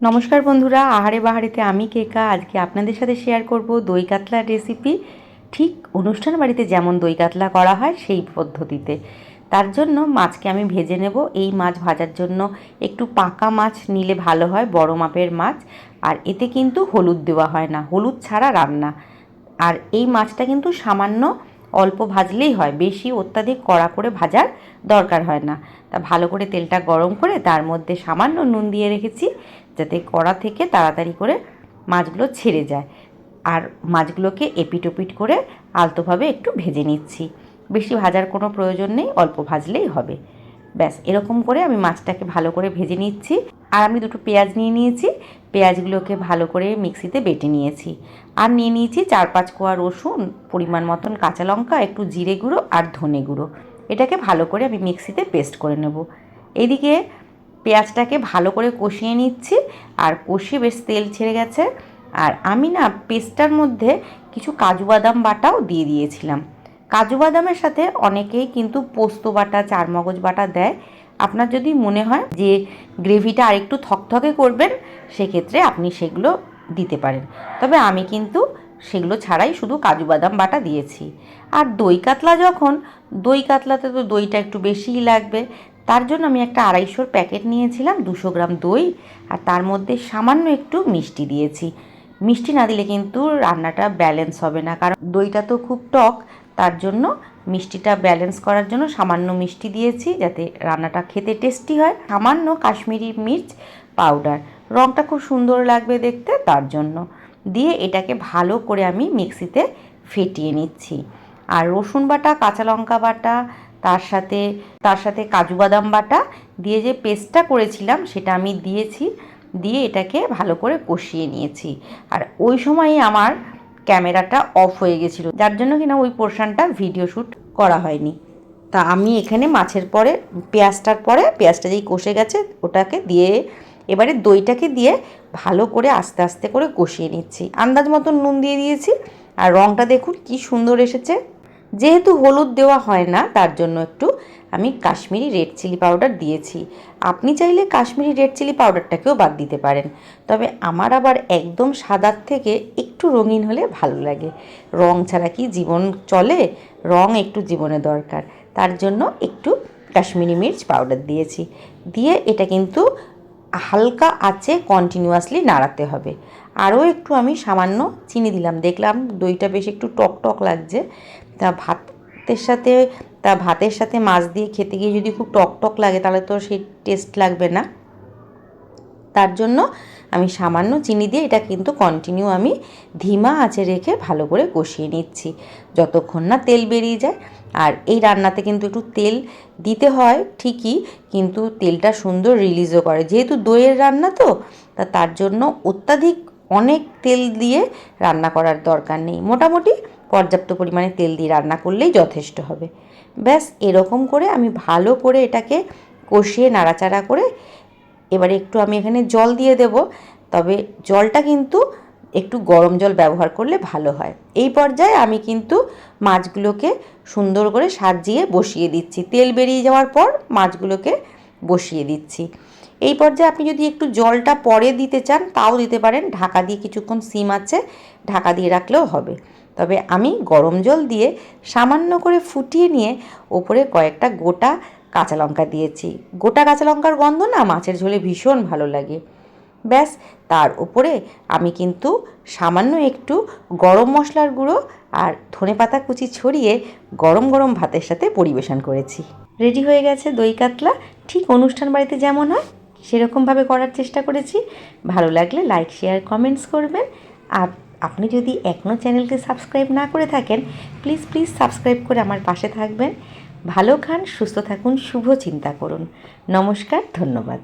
নমস্কার বন্ধুরা, আহারে বাহারেতে আমি কেকা। আজকে আপনাদের সাথে শেয়ার করব দই কাতলার রেসিপি ঠিক অনুষ্ঠান বাড়িতে যেমন দই কাতলা করা হয়, সেই পদ্ধতিতে। তার জন্য মাছকে আমি ভেজে নেব। এই মাছ ভাজার জন্য একটু পাকা মাছ নিলে ভালো হয়, বড় মাপের মাছ। আর এতে কিন্তু হলুদ দেওয়া হয় না, হলুদ ছাড়া রান্না। আর এই মাছটা কিন্তু সামান্য অল্প ভাজলেই হয়, বেশি অত্যাধিক কড়া করে ভাজার দরকার হয় না। তা ভালো করে তেলটা গরম করে তার মধ্যে সামান্য নুন দিয়ে রেখেছি। যাতে কড়া থেকে তাড়াতাড়ি করে মাছগুলো ছেড়ে যায়। আর মাছগুলোকে এপিট ওপিট করে আলতোভাবে একটু ভেজে নিচ্ছি। বেশি ভাজার কোনো প্রয়োজন নেই, অল্প ভাজলেই হবে। ব্যাস, এরকম করে আমি মাছটাকে ভালো করে ভেজে নিচ্ছি। আর আমি দুটো পেঁয়াজ নিয়ে নিয়েছি। পেঁয়াজগুলোকে ভালো করে মিক্সিতে বেটে নিয়েছি। আর নিয়ে নিয়েছি চার পাঁচ কোয়া রসুন, পরিমাণ মতন কাঁচা লঙ্কা, একটু জিরে গুঁড়ো আর ধনে গুঁড়ো। এটাকে ভালো করে আমি মিক্সিতে পেস্ট করে নেব। এদিকে পেঁয়াজটাকে ভালো করে কষিয়ে নিচ্ছি। আর কষিয়ে বেশ তেল ছেড়ে গেছে। আর আমি না পেস্টটার মধ্যে কিছু কাজু বাদাম বাটাও দিয়ে দিয়েছিলাম। কাজু বাদামের সাথে অনেকেই কিন্তু পোস্ত বাটা, চারমগজ বাটা দেয়। আপনার যদি মনে হয় যে গ্রেভিটা আরেকটু থকথকে করবেন, সেক্ষেত্রে আপনি সেগুলো দিতে পারেন। তবে আমি কিন্তু সেগুলো ছাড়াই শুধু কাজু বাদাম বাটা দিয়েছি। আর দই কাতলা যখন, দই কাতলাতে তো দইটা একটু বেশিই লাগবে। তার জন্য আমি একটা আড়াইশোর প্যাকেট নিয়েছিলাম, দুশো গ্রাম দই, আর তার মধ্যে সামান্য একটু মিষ্টি দিয়েছি। মিষ্টি না দিলে কিন্তু রান্নাটা ব্যালেন্স হবে না, কারণ দইটা তো খুব টক, তার জন্য মিষ্টিটা ব্যালেন্স করার জন্য সামান্য মিষ্টি দিয়েছি যাতে রান্নাটা খেতে টেস্টি হয়। সামান্য কাশ্মীরি মির্চ পাউডার রঙটা খুব সুন্দর লাগবে দেখতে তার জন্য। দিয়ে এটাকে ভালো করে আমি মিক্সিতে ফেটিয়ে নিচ্ছি। আর রসুন বাটা, কাঁচা লঙ্কা বাটা তার সাথে তার সাথে কাজু বাদাম বাটা দিয়ে যে পেস্টটা করেছিলাম সেটা আমি দিয়েছি, দিয়ে এটাকে ভালো করে কষিয়ে নিয়েছি। আর ওই সময়ই আমার ক্যামেরাটা অফ হয়ে গেছিল, যার জন্য কিনা ওই পোর্শনটা ভিডিও শ্যুট করা হয়নি। তা আমি এখানে মাছের পরে, পেঁয়াজটার পরে, পেঁয়াজটা যেই কষে গেছে ওটাকে দিয়ে এবারে দইটাকে দিয়ে ভালো করে আস্তে আস্তে করে কষিয়ে নিচ্ছি। আন্দাজ মতন নুন দিয়ে দিয়েছি। আর রঙটা দেখুন কি সুন্দর এসেছে। যেহেতু হলুদ দেওয়া হয় না, তার জন্য একটু আমি কাশ্মীরি রেড চিলি পাউডার দিয়েছি। আপনি চাইলে কাশ্মীরি রেড চিলি পাউডারটাকেও বাদ দিতে পারেন। তবে আমার আবার একদম সাদার থেকে একটু রঙিন হলে ভালো লাগে। রং ছাড়া কি জীবন চলে? রং একটু জীবনে দরকার। তার জন্য একটু কাশ্মীরি মির্চ পাউডার দিয়েছি। দিয়ে এটা কিন্তু হালকা আছে কন্টিনিউয়াসলি নাড়াতে হবে। আরও একটু আমি সামান্য চিনি দিলাম। দেখলাম দইটা বেশ একটু টক টক লাগছে। তা ভাতের সাথে, তা ভাতের সাথে মাছ দিয়ে খেতে গিয়ে যদি খুব টক টক লাগে, তাহলে তো সেই টেস্ট লাগবে না। তার জন্য আমি সামান্য চিনি দিয়ে এটা কিন্তু কন্টিনিউ আমি ধিমা আঁচে রেখে ভালো করে কষিয়ে নিচ্ছি। যতক্ষণ না তেল বেরিয়ে যায়। আর এই রান্নাতে কিন্তু একটু তেল দিতে হয় ঠিকই, কিন্তু তেলটা সুন্দর রিলিজও করে। যেহেতু দইয়ের রান্না তো, তা তার জন্য অত্যাধিক অনেক তেল দিয়ে রান্না করার দরকার নেই। মোটামুটি পর্যাপ্ত পরিমাণে তেল দিয়ে রান্না করলেই যথেষ্ট হবে। ব্যাস, এরকম করে আমি ভালো করে এটাকে কষিয়ে নাড়াচাড়া করে এবারে একটু আমি এখানে জল দিয়ে দেব। তবে জলটা কিন্তু একটু গরম জল ব্যবহার করলে ভালো হয়। এই পর্যায়ে আমি কিন্তু মাছগুলোকে সুন্দর করে সাজিয়ে বসিয়ে দিচ্ছি। তেল বেরিয়ে যাওয়ার পর মাছগুলোকে বসিয়ে দিচ্ছি। এই পর্যায়ে আপনি যদি একটু জলটা পরে দিতে চান, তাও দিতে পারেন। ঢাকা দিয়ে কিছুক্ষণ সিম আছে, ঢাকা দিয়ে রাখলেও হবে। তবে আমি গরম জল দিয়ে সামান্য করে ফুটিয়ে নিয়ে ওপরে কয়েকটা গোটা কাঁচা লঙ্কা দিয়েছি। গোটা কাঁচা লঙ্কার গন্ধ না, মাছের ঝোলে ভীষণ ভালো লাগে। ব্যাস, তার উপরে আমি কিন্তু সামান্য একটু গরম মশলার গুঁড়ো আর ধনে পাতা কুচি ছড়িয়ে গরম গরম ভাতের সাথে পরিবেশন করেছি। রেডি হয়ে গেছে দই কাতলা ঠিক অনুষ্ঠান বাড়িতে যেমন হয় সেরকমভাবে করার চেষ্টা করেছি। ভালো লাগলে লাইক শেয়ার কমেন্টস করবেন। আর আপনি যদি এখনও চ্যানেলকে সাবস্ক্রাইব না করে থাকেন প্লিজ প্লিজ সাবস্ক্রাইব করে আমার পাশে থাকবেন। ভালো খান, সুস্থ থাকুন, শুভ চিন্তা করুন। নমস্কার, ধন্যবাদ।